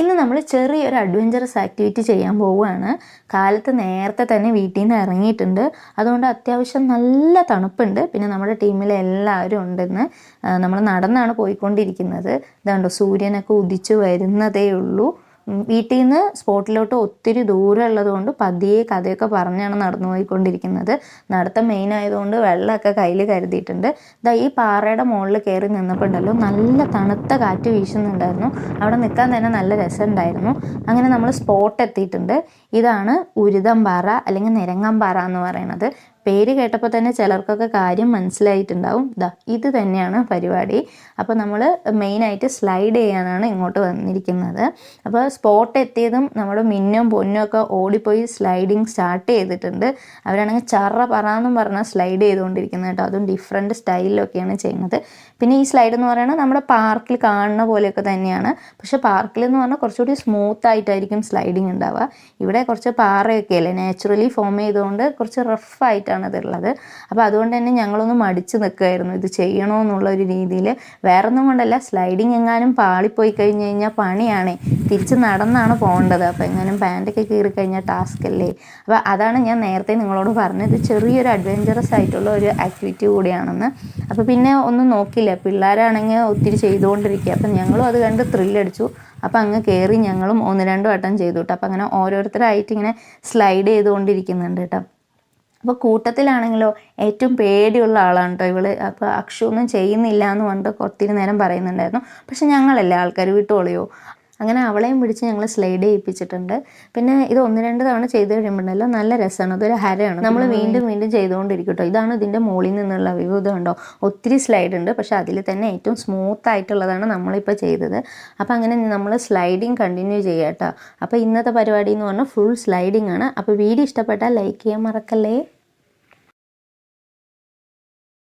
ഇന്ന് നമ്മൾ ചെറിയൊരു അഡ്വഞ്ചറസ് ആക്ടിവിറ്റി ചെയ്യാൻ പോവുകയാണ്. കാലത്ത് നേരത്തെ തന്നെ വീട്ടിൽ നിന്ന് ഇറങ്ങിയിട്ടുണ്ട് അതുകൊണ്ട് അത്യാവശ്യം നല്ല തണുപ്പുണ്ട്. പിന്നെ നമ്മുടെ ടീമിലെ എല്ലാവരും ഉണ്ടെന്ന് നമ്മൾ നടന്നാണ് പോയിക്കൊണ്ടിരിക്കുന്നത്. ഇതാണ്ടോ സൂര്യനൊക്കെ ഉദിച്ചു വരുന്നതേ ഉള്ളൂ വീട്ടിൽ നിന്ന് സ്പോട്ടിലോട്ട് ഒത്തിരി ദൂരം ഉള്ളതുകൊണ്ട് പതിയെ കഥയൊക്കെ പറഞ്ഞാണ് നടന്നു പോയിക്കൊണ്ടിരിക്കുന്നത് നടത്തം മെയിൻ ആയതുകൊണ്ട് വെള്ളമൊക്കെ കയ്യിൽ കരുതിയിട്ടുണ്ട്. ഇതാ ഈ പാറയുടെ മുകളിൽ കയറി നിന്നപ്പോൾ ഉണ്ടല്ലോ നല്ല തണുത്ത കാറ്റ് വീശുന്നുണ്ടായിരുന്നു. അവിടെ നിൽക്കാൻ തന്നെ നല്ല രസമുണ്ടായിരുന്നു. അങ്ങനെ നമ്മൾ സ്പോട്ട് എത്തിയിട്ടുണ്ട്. ഇതാണ് ഉരുതം പാറ അല്ലെങ്കിൽ നിരങ്ങാമ്പാറ എന്ന് പറയുന്നത്. പേര് കേട്ടപ്പോൾ തന്നെ ചിലർക്കൊക്കെ കാര്യം മനസ്സിലായിട്ടുണ്ടാവും. ദാ ഇത് തന്നെയാണ് പരിപാടി. അപ്പോൾ നമ്മൾ മെയിനായിട്ട് സ്ലൈഡ് ചെയ്യാനാണ് ഇങ്ങോട്ട് വന്നിരിക്കുന്നത്. അപ്പോൾ സ്പോട്ട് എത്തിയതും നമ്മുടെ മിന്നും പൊന്നും ഒക്കെ ഓടിപ്പോയി സ്ലൈഡിങ് സ്റ്റാർട്ട് ചെയ്തിട്ടുണ്ട്. അവരാണെങ്കിൽ ചറ പറന്നും പറഞ്ഞാൽ സ്ലൈഡ് ചെയ്തുകൊണ്ടിരിക്കുന്നത് കേട്ടോ. അതും ഡിഫറെന്റ് സ്റ്റൈലിലൊക്കെയാണ് ചെയ്യുന്നത്. പിന്നെ ഈ സ്ലൈഡ് എന്ന് പറയുന്നത് നമ്മുടെ പാർക്കിൽ കാണുന്ന പോലെയൊക്കെ തന്നെയാണ്. പക്ഷെ പാർക്കിൽ എന്ന് പറഞ്ഞാൽ കുറച്ചുകൂടി സ്മൂത്ത് ആയിട്ടായിരിക്കും സ്ലൈഡിങ് ഉണ്ടാവുക. ഇവിടെ കുറച്ച് പാറയൊക്കെ അല്ലേ നാച്ചുറലി ഫോം ചെയ്തുകൊണ്ട് കുറച്ച് റഫ് ആയിട്ടാണ് ഇതുള്ളത് അപ്പോൾ അതുകൊണ്ട് തന്നെ ഞങ്ങളൊന്ന് മടിച്ച് നിൽക്കുമായിരുന്നു ഇത് ചെയ്യണോ എന്നുള്ള ഒരു രീതിയിൽ വേറെ ഒന്നും കൊണ്ടല്ല സ്ലൈഡിങ് എങ്ങാനും പാളിപ്പോയി കഴിഞ്ഞ് കഴിഞ്ഞാൽ പണിയാണേ. തിരിച്ച് നടന്നാണ് പോകേണ്ടത്. അപ്പോൾ എങ്ങാനും പാന്റൊക്കെ കീറി കഴിഞ്ഞാൽ ടാസ്ക് അല്ലേ? അപ്പോൾ അതാണ് ഞാൻ നേരത്തെ നിങ്ങളോട് പറഞ്ഞത്. ചെറിയൊരു അഡ്വഞ്ചറസ് ആയിട്ടുള്ള ഒരു ആക്ടിവിറ്റി കൂടിയാണെന്ന്. അപ്പോൾ പിന്നെ ഒന്നും നോക്കില്ല. പിള്ളേരാണെങ്കിൽ ഒത്തിരി ചെയ്തുകൊണ്ടിരിക്കുക. അപ്പം ഞങ്ങളും അത് കണ്ട് ത്രില്ലടിച്ചു അപ്പം അങ്ങ് കയറി ഞങ്ങളും ഒന്ന് രണ്ട് വട്ടം ചെയ്തു കേട്ടോ. അപ്പം അങ്ങനെ ഓരോരുത്തരായിട്ട് ഇങ്ങനെ സ്ലൈഡ് ചെയ്തുകൊണ്ടിരിക്കുന്നുണ്ട് കേട്ടോ. അപ്പോൾ കൂട്ടത്തിലാണെങ്കിലോ ഏറ്റവും പേടിയുള്ള ആളാണ് കേട്ടോ ഇവൾ. അപ്പോൾ അക്ഷു ഒന്നും ചെയ്യുന്നില്ല എന്ന് പറഞ്ഞിട്ട് ഒത്തിരി നേരം പറയുന്നുണ്ടായിരുന്നു. പക്ഷെ ഞങ്ങളല്ലേ ആൾക്കാർ വിട്ടോളിയോ? അങ്ങനെ അവളെയും പിടിച്ച് ഞങ്ങൾ സ്ലൈഡ് ചെയ്യിപ്പിച്ചിട്ടുണ്ട്. പിന്നെ ഇത് ഒന്ന് രണ്ട് തവണ ചെയ്ത് കഴിയുമ്പോഴല്ലോ നല്ല രസമാണ്. അതൊരു ഹരയാണ്. നമ്മൾ വീണ്ടും വീണ്ടും ചെയ്തുകൊണ്ടിരിക്കും കേട്ടോ ഇതാണ് ഇതിന്റെ മുകളിൽ നിന്നുള്ള വ്യൂ ഉണ്ടോ ഒത്തിരി സ്ലൈഡ് ഉണ്ട്. പക്ഷെ അതിൽ തന്നെ ഏറ്റവും സ്മൂത്ത് ആയിട്ടുള്ളതാണ് നമ്മളിപ്പോൾ ചെയ്തത്. അപ്പോൾ അങ്ങനെ നമ്മൾ സ്ലൈഡിങ് കണ്ടിന്യൂ ചെയ്യാം കേട്ടോ അപ്പോൾ ഇന്നത്തെ പരിപാടി എന്ന് പറഞ്ഞാൽ ഫുൾ സ്ലൈഡിങ് ആണ്. അപ്പോൾ വീഡിയോ ഇഷ്ടപ്പെട്ടാൽ ലൈക്ക് ചെയ്യാൻ മറക്കല്ലേ?